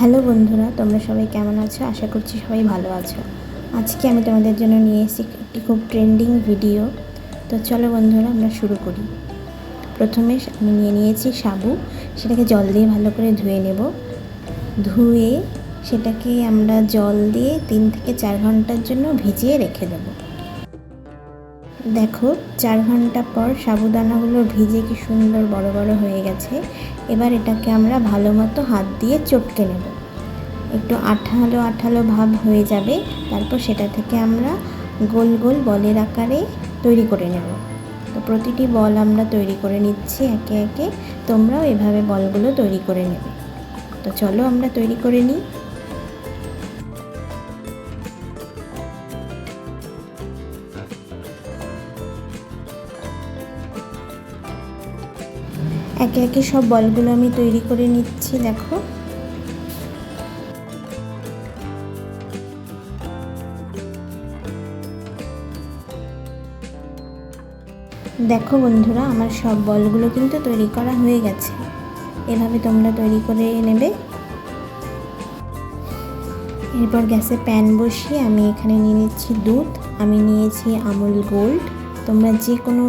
Hello বন্ধুরা, তোমরা সবাই কেমন আছো? আশা করছি সবাই ভালো আছো। আজকে আমি তোমাদের জন্য নিয়ে এসেছি একটি খুব ট্রেন্ডিং ভিডিও তো চলো বন্ধুরা, আমরা শুরু করি। প্রথমে আমি নিয়ে নিয়েছি সাবু সেটাকে জল দিয়ে ভালো করে ধুয়ে নেব। ধুয়ে সেটাকে আমরা জল দিয়ে তিন থেকে চার ঘণ্টার জন্য ভিজিয়ে রেখে দেবো। দেখো, চার ঘণ্টা পর সাবুদানাগুলো ভিজে কি সুন্দর বড় বড় হয়ে গেছে। এবার এটাকে আমরা ভালো মতো হাত দিয়ে চটকে নেব। একটু আঠালো আঠালো ভাব হয়ে যাবে, তারপর সেটা থেকে আমরা গোল গোল বলের আকারে তৈরি করে নেব। তো প্রতিটি বল আমরা তৈরি করে নিচ্ছি একে একে, তোমরাও এভাবে বলগুলো তৈরি করে নেবে। তো চলো আমরা তৈরি করে নিই। একে একে সব বলগুলো আমি তৈরি করে নিচ্ছি, দেখো। দেখো বন্ধুরা, আমার সব বলগুলো কিন্তু তৈরি করা হয়ে গেছে। এভাবে তোমরা তৈরি করে নেবে। এরপর গ্যাসে প্যান বসিয়ে আমি এখানে নিয়ে নিচ্ছি দুধ। আমি নিয়েছি আমুল গোল্ড। তোমরা যে কোনো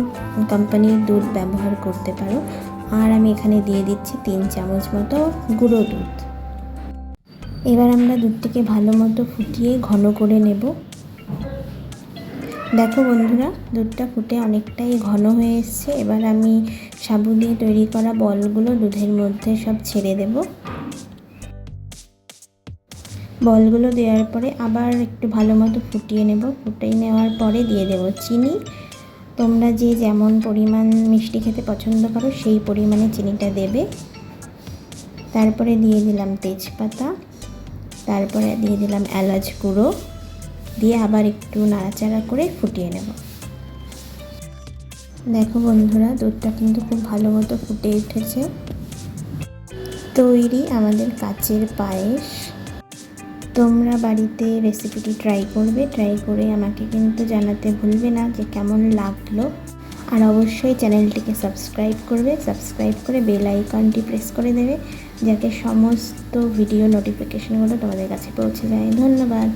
কোম্পানির দুধ ব্যবহার করতে পারো। আর আমি এখানে দিয়ে দিচ্ছি তিন চামচ মতো গুঁড়ো দুধ। এবার আমরা দুধটিকে ভালো মতো ফুটিয়ে ঘন করে নেব। দেখো বন্ধুরা, দুধটা ফুটে অনেকটাই ঘন হয়ে এসছে। এবার আমি সাবু দিয়ে তৈরি করা বলগুলো দুধের মধ্যে সব ছেড়ে দেব। বলগুলো দেওয়ার পরে আবার একটু ভালো মতো ফুটিয়ে নেব। ফুটিয়ে নেওয়ার পরে দিয়ে দেব চিনি। তোমরা যে যেমন পরিমাণ মিষ্টি খেতে পছন্দ করো, সেই পরিমাণে চিনিটা দেবে। তারপরে দিয়ে দিলাম তেজপাতা। তারপরে দিয়ে দিলাম এলাচ গুঁড়ো। দিয়ে আবার একটু নাড়াচাড়া করে ফুটিয়ে নেব। দেখো বন্ধুরা, দুধটা কিন্তু খুব ভালো মতো ফুটে উঠেছে। তৈরি আমাদের কাচের পায়েস। তোমরা বাড়িতে রেসিপিটি ট্রাই করবে ট্রাই করে আমাকে কিন্তু জানাতে ভুলবে না যে কেমন লাগল। আর অবশ্যই চ্যানেলটিকে সাবস্ক্রাইব করবে সাবস্ক্রাইব করে বেল আইকনটি প্রেস করে দেবে, যাতে সমস্ত ভিডিও নোটিফিকেশনগুলো তোমাদের কাছে পৌঁছে যায়। ধন্যবাদ।